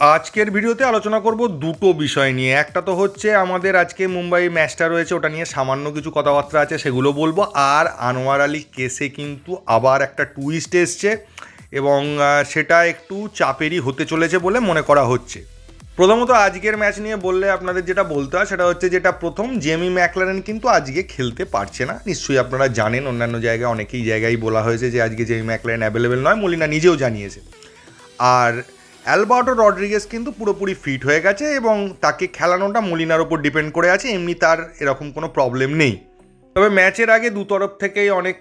আজকের ভিডিওতে আলোচনা করব দুটো বিষয় নিয়ে। একটা তো হচ্ছে আমাদের আজকে মুম্বাই ম্যাচটা রয়েছে, ওটা নিয়ে সামান্য কিছু কথাবার্তা আছে, সেগুলো বলব। আর আনোয়ার আলী কেসে কিন্তু আবার একটা টুইস্ট এসছে এবং সেটা একটু চাপেরই হতে চলেছে বলে মনে করা হচ্ছে। প্রথমত আজকের ম্যাচ নিয়ে বললে আপনাদের যেটা বলতে হয়, সেটা হচ্ছে যেটা প্রথম, জেমি ম্যাকলারেন কিন্তু আজকে খেলতে পারছে না। নিশ্চয়ই আপনারা জানেন, অন্যান্য জায়গায় অনেকেই জায়গায় বলা হয়েছে যে আজকে জেমি ম্যাকলারেন অ্যাভেলেবেল নয়, মলিনা নিজেও জানিয়েছে। আর অ্যালবার্টো রড্রিগেস কিন্তু পুরোপুরি ফিট হয়ে গেছে এবং তাকে খেলানোটা মলিনার ওপর ডিপেন্ড করে আছে, এমনি তার এরকম কোনো প্রবলেম নেই। তবে ম্যাচের আগে দু তরফ থেকেই অনেক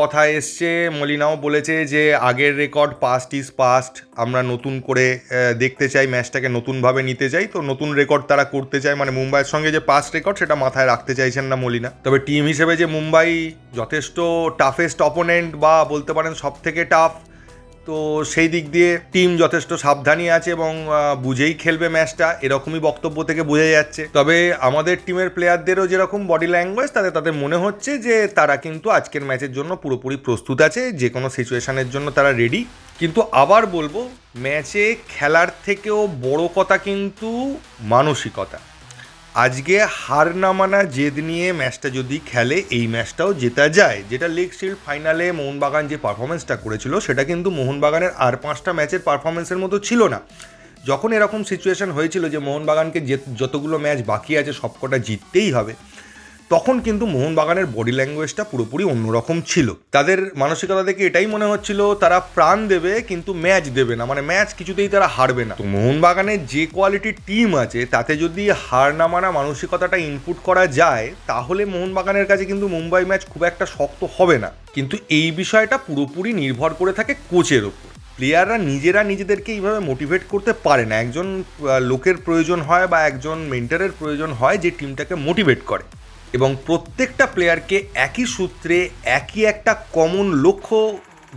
কথা এসছে, মলিনাও বলেছে যে আগের রেকর্ড পাস্ট ইজ পাস্ট আমরা নতুন করে দেখতে চাই, ম্যাচটাকে নতুনভাবে নিতে চাই, তো নতুন রেকর্ড তারা করতে চায় মানে মুম্বাইয়ের সঙ্গে যে পাস্ট রেকর্ড সেটা মাথায় রাখতে চাইছেন না মলিনা। তবে টিম হিসেবে যে মুম্বাই যথেষ্ট টাফেস্ট অপোনেন্ট বা বলতে পারেন সব থেকে টাফ তো সেই দিক দিয়ে টিম যথেষ্ট সাবধানী আছে এবং বুঝেই খেলবে ম্যাচটা এরকমই বক্তব্য থেকে বোঝা যাচ্ছে। তবে আমাদের টিমের প্লেয়ারদেরও যেরকম বডি ল্যাঙ্গুয়েজ তাতে তাদের মনে হচ্ছে যে তারা কিন্তু আজকের ম্যাচের জন্য পুরোপুরি প্রস্তুত আছে, যে কোনো সিচুয়েশনের জন্য তারা রেডি কিন্তু আবার বলব ম্যাচে খেলার থেকেও বড় কথা কিন্তু মানসিকতা। আজকে হার না মানা জেদ নিয়ে ম্যাচটা যদি খেলে, এই ম্যাচটাও জেতা যায়। যেটা লিগ শিল্ড ফাইনালে মোহনবাগান যে পারফরমেন্সটা করেছিল, সেটা কিন্তু মোহনবাগানের আর পাঁচটা ম্যাচের পারফরমেন্সের মতো ছিল না। যখন এরকম সিচুয়েশন হয়েছিল যে মোহনবাগানকে যে যতগুলো ম্যাচ বাকি আছে, সবকটা জিততেই হবে তখন কিন্তু মোহনবাগানের বডি ল্যাঙ্গুয়েজটা পুরোপুরি অন্যরকম ছিল। তাদের মানসিকতা থেকে এটাই মনে হচ্ছিল, তারা প্রাণ দেবে কিন্তু ম্যাচ দেবে না মানে ম্যাচ কিছুতেই তারা হারবে না। তো মোহনবাগানের যে কোয়ালিটির টিম আছে, তাতে যদি হার না মানা মানসিকতাটা ইনপুট করা যায়, তাহলে মোহনবাগানের কাছে কিন্তু মুম্বাই ম্যাচ খুব একটা শক্ত হবে না। কিন্তু এই বিষয়টা পুরোপুরি নির্ভর করে থাকে কোচের ওপর। প্লেয়াররা নিজেরা নিজেদেরকে এইভাবে মোটিভেট করতে পারে না। একজন লোকের প্রয়োজন হয় বা একজন মেন্টারের প্রয়োজন হয় যে টিমটাকে মোটিভেট করে। এবং প্রত্যেকটা প্লেয়ারকে একই সূত্রে একই একটা কমন লক্ষ্য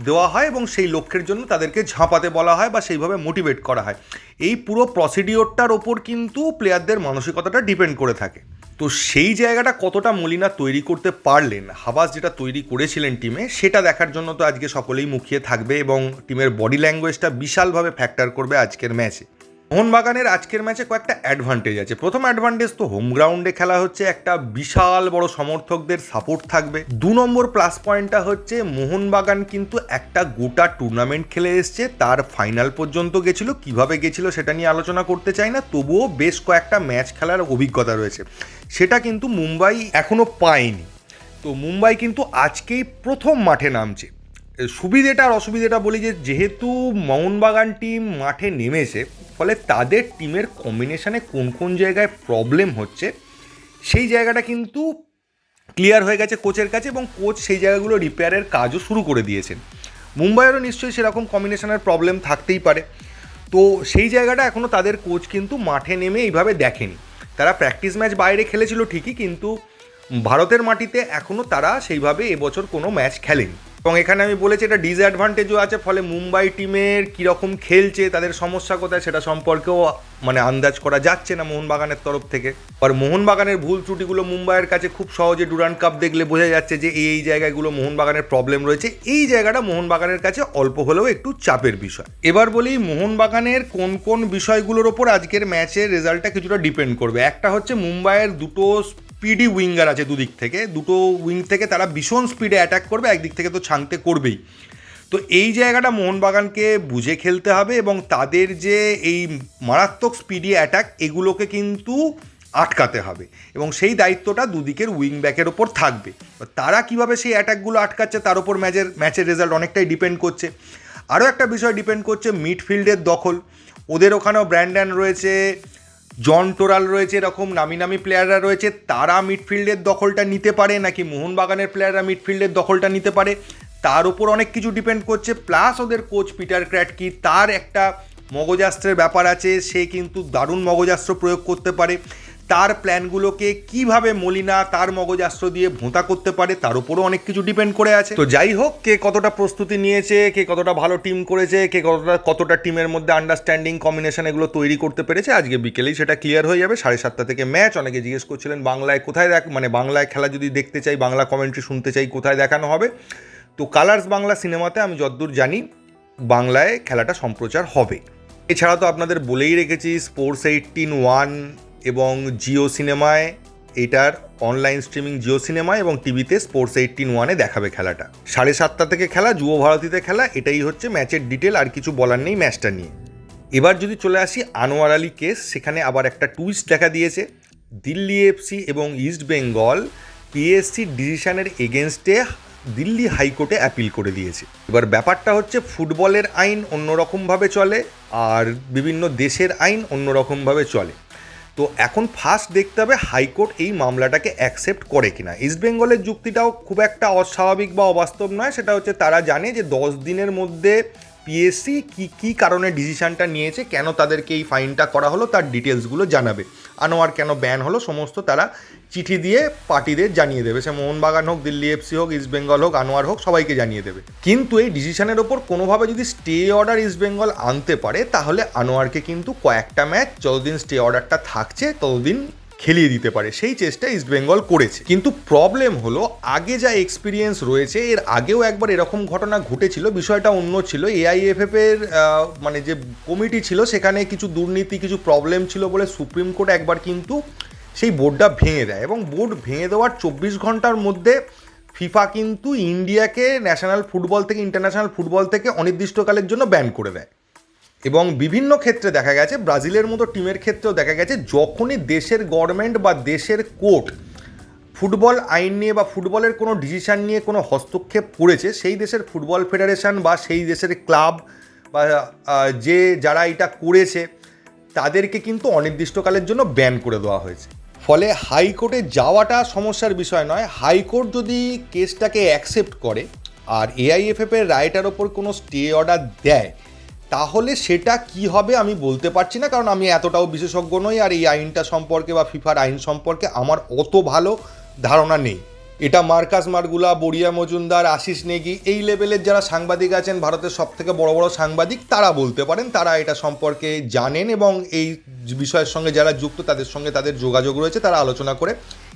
দেওয়া হয় এবং সেই লক্ষ্যের জন্য তাদেরকে ঝাঁপাতে বলা হয় বা সেইভাবে মোটিভেট করা হয়। এই পুরো প্রসিডিওরটার ওপর কিন্তু প্লেয়ারদের মানসিকতাটা ডিপেন্ড করে থাকে। তো সেই জায়গাটা কতটা মলিনা তৈরি করতে পারলেন, হাবাস যেটা তৈরি করেছিলেন টিমে সেটা দেখার জন্য তো আজকে সকলেই মুখিয়ে থাকবে এবং টিমের বডি ল্যাঙ্গুয়েজটা বিশালভাবে ফ্যাক্টর করবে আজকের ম্যাচে মোহনবাগানের আজকের ম্যাচে কয়েকটা অ্যাডভান্টেজ আছে। প্রথম অ্যাডভান্টেজ তো হোম গ্রাউন্ডে খেলা হচ্ছে, একটা বিশাল বড় সমর্থকদের সাপোর্ট থাকবে। দু নম্বর প্লাস পয়েন্টটা হচ্ছে, মোহনবাগান কিন্তু একটা গোটা টুর্নামেন্ট খেলে এসছে, তার ফাইনাল পর্যন্ত গেছিল, কীভাবে গেছিল সেটা নিয়ে আলোচনা করতে চাই না, তবুও বেশ কয়েকটা ম্যাচ খেলার অভিজ্ঞতা রয়েছে। সেটা কিন্তু মুম্বাই এখনও পায়নি। তো মুম্বাই কিন্তু আজকেই প্রথম মাঠে নামছে। সুবিধেটা আর অসুবিধেটা বলি যে, যেহেতু মোহনবাগান টিম মাঠে নেমেছে, ফলে তাদের টিমের কম্বিনেশনে কোন কোন জায়গায় প্রবলেম হচ্ছে, সেই জায়গাটা কিন্তু ক্লিয়ার হয়ে গেছে কোচের কাছে এবং কোচ সেই জায়গাগুলো রিপেয়ারের কাজও শুরু করে দিয়েছেন। মুম্বাইয়েরও নিশ্চয়ই সেরকম কম্বিনেশনের প্রবলেম থাকতেই পারে। তো সেই জায়গাটা এখনও তাদের কোচ কিন্তু মাঠে নেমে এইভাবে দেখেনি। তারা প্র্যাকটিস ম্যাচ বাইরে খেলেছিল ঠিকই, কিন্তু ভারতের মাটিতে এখনও তারা সেইভাবে এবছর কোনো ম্যাচ খেলেনি। এবং এখানে আমি বলেছি এটা ডিসঅ্যাডভান্টেজও আছে, ফলে মুম্বাই টিমের কীরকম খেলছে, তাদের সমস্যা কোথায় সেটা সম্পর্কেও মানে আন্দাজ করা যাচ্ছে না মোহনবাগানের তরফ থেকে। আর মোহনবাগানের ভুল ত্রুটিগুলো মুম্বাইয়ের কাছে খুব সহজে ডুরান কাপ দেখলে বোঝা যাচ্ছে যে এই জায়গাগুলো মোহনবাগানের প্রবলেম রয়েছে। এই জায়গাটা মোহনবাগানের কাছে অল্প হলেও একটু চাপের বিষয়। এবার বলি মোহনবাগানের কোন কোন বিষয়গুলোর ওপর আজকের ম্যাচের রেজাল্টটা কিছুটা ডিপেন্ড করবে। একটা হচ্ছে মুম্বাইয়ের দুটো স্পিডি উইঙ্গার আছে দুদিক থেকে। দুটো উইং থেকে তারা ভীষণ স্পিডে অ্যাটাক করবে, একদিক থেকে তো ছাংতে করবেই। তো এই জায়গাটা মোহনবাগানকে বুঝে খেলতে হবে এবং তাদের যে এই মারাত্মক স্পিডি অ্যাটাক এগুলোকে কিন্তু আটকাতে হবে। এবং সেই দায়িত্বটা দুদিকের উইং ব্যাকের ওপর থাকবে। তারা কীভাবে সেই অ্যাটাকগুলো আটকাচ্ছে, তার উপর ম্যাচের ম্যাচের রেজাল্ট অনেকটাই ডিপেন্ড করছে। আরও একটা বিষয় ডিপেন্ড করছে মিডফিল্ডের দখল। ওদের ওখানেও ব্র্যান্ডান রয়েছে জন টোরাল রয়েছে এরকম, নামি নামি প্লেয়াররা রয়েছে, তারা মিডফিল্ডের দখলটা নিতে পারে নাকি মোহনবাগানের প্লেয়াররা মিডফিল্ডের দখলটা নিতে পারে? তার উপর অনেক কিছু ডিপেন্ড করছে প্লাস ওদের কোচ পিটার ক্র্যাটকি তার একটা মগজাস্ত্রের ব্যাপার আছে, সে কিন্তু দারুণ মগজাস্ত্র প্রয়োগ করতে পারে। তার প্ল্যানগুলোকে কীভাবে মলিনা তার মগজাস্ত্র দিয়ে ভোঁতা করতে পারে, তার উপরও অনেক কিছু ডিপেন্ড করে আছে। তো যাই হোক, কে কতটা প্রস্তুতি নিয়েছে, কে কতটা ভালো টিম করেছে, কে কতটা কতটা টিমের মধ্যে আন্ডারস্ট্যান্ডিং কম্বিনেশন এগুলো তৈরি করতে পেরেছে, আজকে বিকেলেই সেটা ক্লিয়ার হয়ে যাবে। সাড়ে সাতটা থেকে ম্যাচ অনেকে জিজ্ঞেস করছিলেন বাংলায় কোথায় দেখ মানে বাংলায় খেলা যদি দেখতে চাই, বাংলা কমেন্ট্রি শুনতে চাই, কোথায় দেখানো হবে? তো কালার্স বাংলা সিনেমাতে আমি যতদূর জানি, বাংলায় খেলাটা সম্প্রচার হবে। এছাড়া তো আপনাদের বলেই রেখেছি স্পোর্টস এইটিন ওয়ান এবং জিও সিনেমায়, এটার অনলাইন স্ট্রিমিং জিও সিনেমা এবং টিভিতে স্পোর্টস এইটিন ওয়ানে দেখাবে খেলাটা। সাড়ে সাতটা থেকে খেলা, যুব ভারতীতে খেলা, এটাই হচ্ছে ম্যাচের ডিটেল আর কিছু বলার নেই ম্যাচটা নিয়ে। এবার যদি চলে আসি আনোয়ার আলী কেস সেখানে আবার একটা টুইস্ট দেখা দিয়েছে। দিল্লি এফসি এবং ইস্ট বেঙ্গল পিএসসি ডিসিশনের এগেনস্টে দিল্লি হাইকোর্টে অ্যাপিল করে দিয়েছে। এবার ব্যাপারটা হচ্ছে ফুটবলের আইন অন্যরকমভাবে চলে, আর বিভিন্ন দেশের আইন অন্যরকমভাবে চলে। তো এখন ফার্স্ট দেখতে হবে হাইকোর্ট এই মামলাটাকে অ্যাকসেপ্ট করে কিনা। ইস্ট বেঙ্গলের যুক্তিটাও খুব একটা অস্বাভাবিক বা অবাস্তব নয়, সেটা হচ্ছে তারা জানে যে দশ দিনের মধ্যে পিএসসি কী কী কারণে ডিসিশানটা নিয়েছে, কেন তাদেরকে এই ফাইনটা করা হলো, তার ডিটেলসগুলো জানাবে। আনোয়ার কেন ব্যান হলো, সমস্ত তারা চিঠি দিয়ে পার্টিদের জানিয়ে দেবে। সে মোহনবাগান হোক, দিল্লি এফসি হোক ইস্ট বেঙ্গল হোক, আনোয়ার হোক, সবাইকে জানিয়ে দেবে। কিন্তু এই ডিসিশনের ওপর কোনোভাবে যদি স্টে অর্ডার ইস্ট বেঙ্গল আনতে পারে, তাহলে আনোয়ারকে কিন্তু কয়েকটা ম্যাচ যতদিন স্টে অর্ডারটা থাকছে, ততদিন খেলিয়ে দিতে পারে, সেই চেষ্টা ইস্ট বেঙ্গল করেছে। কিন্তু প্রবলেম হলো, আগে যা এক্সপিরিয়েন্স রয়েছে, এর আগেও একবার এরকম ঘটনা ঘটেছিল, বিষয়টা অন্য ছিল। এআইএফএফ এর মানে যে কমিটি ছিল, সেখানে কিছু দুর্নীতি, কিছু প্রবলেম ছিল বলে সুপ্রিম কোর্ট একবার কিন্তু সেই বোর্ডটা ভেঙে দেয়। এবং বোর্ড ভেঙে দেওয়ার চব্বিশ ঘণ্টার মধ্যে ফিফা কিন্তু ইন্ডিয়াকে ন্যাশনাল ফুটবল থেকে ইন্টারন্যাশনাল ফুটবল থেকে অনির্দিষ্টকালের জন্য ব্যান করে দেয়। এবং বিভিন্ন ক্ষেত্রে দেখা গেছে, ব্রাজিলের মতো টিমের ক্ষেত্রেও দেখা গেছে, যখনই দেশের গভর্নমেন্ট বা দেশের কোর্ট ফুটবল আইন নিয়ে বা ফুটবলের কোনো ডিসিশন নিয়ে কোনো হস্তক্ষেপ করেছে, সেই দেশের ফুটবল ফেডারেশন বা সেই দেশের ক্লাব বা যে যারা এটা করেছে, তাদেরকে কিন্তু অনির্দিষ্টকালের জন্য ব্যান করে দেওয়া হয়েছে। ফলে হাইকোর্টে যাওয়াটা সমস্যার বিষয় নয়। হাইকোর্ট যদি কেসটাকে অ্যাকসেপ্ট করে, আর এআইএফএফ এর রায়টার ওপর কোনো স্টে অর্ডার দেয় তাহলে সেটা কি হবে আমি বলতে পারছি না, কারণ আমি এতটাও বিশেষজ্ঞ নই আর এই আইনটা সম্পর্কে বা ফিফার আইন সম্পর্কে আমার অত ভালো ধারণা নেই। এটা মার্কাস মার্গুলা, বড়িয়া মজুমদার, আশিস নেগি, এই লেভেলের যারা সাংবাদিক আছেন, ভারতের সব থেকে বড় বড় সাংবাদিক, তারা বলতে পারেন, তারা এটা সম্পর্কে জানেন এবং এই বিষয়ের সঙ্গে যারা যুক্ত, তাদের সঙ্গে তাদের যোগাযোগ রয়েছে, তারা আলোচনা করে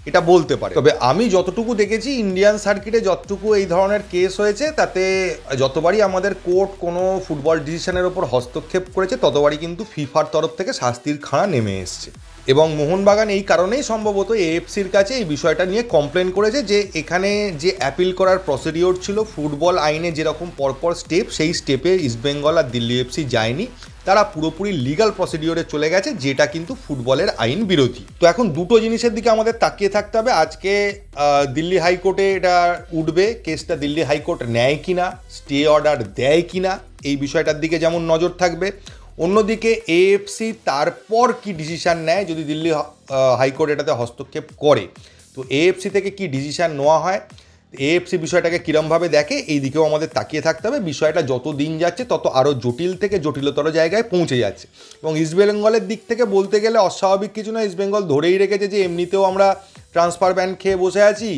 এটা বলতে পারে। তবে আমি যতটুকু দেখেছি ইন্ডিয়ান সার্কিটে যতটুকু এই ধরনের কেস হয়েছে, তাতে যতবারই আমাদের কোর্ট কোনো ফুটবল ডিসিশনের ওপর হস্তক্ষেপ করেছে, ততবারই কিন্তু ফিফার তরফ থেকে শাস্তির খাড়া নেমে এসছে। এবং মোহনবাগান এই কারণেই সম্ভবত এএফসির কাছে এই বিষয়টা নিয়ে কমপ্লেন করেছে যে এখানে যে অ্যাপিল করার প্রসিডিওর ছিল ফুটবল আইনে যেরকম পরপর স্টেপ সেই স্টেপে ইস্টবেঙ্গল আর দিল্লি এফসি যায়নি। তারা পুরোপুরি লিগাল প্রসিডিওরে চলে গেছে, যেটা কিন্তু ফুটবলের আইন বিরোধী। তো এখন দুটো জিনিসের দিকে আমাদের তাকিয়ে থাকতে হবে। আজকে দিল্লি হাইকোর্টে এটা উঠবে, কেসটা দিল্লি হাইকোর্ট নেয় কিনা স্টে অর্ডার দেয় কিনা, এই বিষয়টার দিকে যেমন নজর থাকবে। অন্যদিকে এএফসি তারপর কি ডিসিশান নেয় যদি দিল্লি হাইকোর্ট এটাতে হস্তক্ষেপ করে? তো এএফসি থেকে কি ডিসিশান নেওয়া হয়? এএফসি বিষয়টাকে কীরমভাবে দেখে? এই দিকেও আমাদের তাকিয়ে থাকতে হবে। বিষয়টা যত দিন যাচ্ছে, তত আরও জটিল থেকে জটিলতর জায়গায় পৌঁছে যাচ্ছে। এবং ইস্টবেঙ্গলের দিক থেকে বলতে গেলে অস্বাভাবিক কিছু না ইস্টবেঙ্গল ধরেই রেখেছে যে এমনিতেও আমরা ট্রান্সফার ব্যান খেয়ে বসে আছি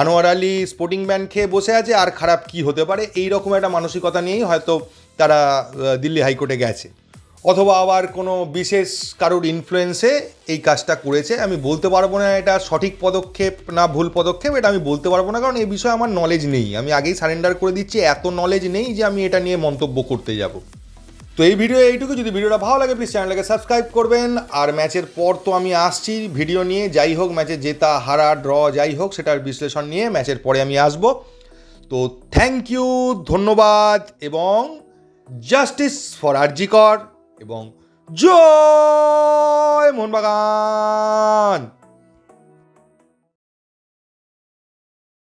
আনোয়ার আলী স্পোর্টিং ব্যান খেয়ে বসে আছে, আর খারাপ কি হতে পারে? এই রকম একটা মানসিকতা নিয়েই হয়তো তারা দিল্লি হাইকোর্টে গেছে। অথবা আবার কোনো বিশেষ কারোর ইনফ্লুয়েন্সে এই কাজটা করেছে। আমি বলতে পারব না এটা সঠিক পদক্ষেপ না ভুল পদক্ষেপ, এটা আমি বলতে পারব না, কারণ এই বিষয়ে আমার নলেজ নেই। আমি আগেই সারেন্ডার করে দিচ্ছি, এত নলেজ নেই যে আমি এটা নিয়ে মন্তব্য করতে যাব। তো এই ভিডিও এইটুকু। যদি ভিডিওটা ভালো লাগে প্লিজ চ্যানেলটাকে সাবস্ক্রাইব করবেন। আর ম্যাচের পর তো আমি আসছি ভিডিও নিয়ে। যাই হোক, ম্যাচে জেতা, হারা ড্র যাই হোক, সেটার বিশ্লেষণ নিয়ে ম্যাচের পরে আমি আসব। তো থ্যাংক ইউ ধন্যবাদ, এবং জাস্টিস ফর আরজিকর এবং জয় মোহনবাগান।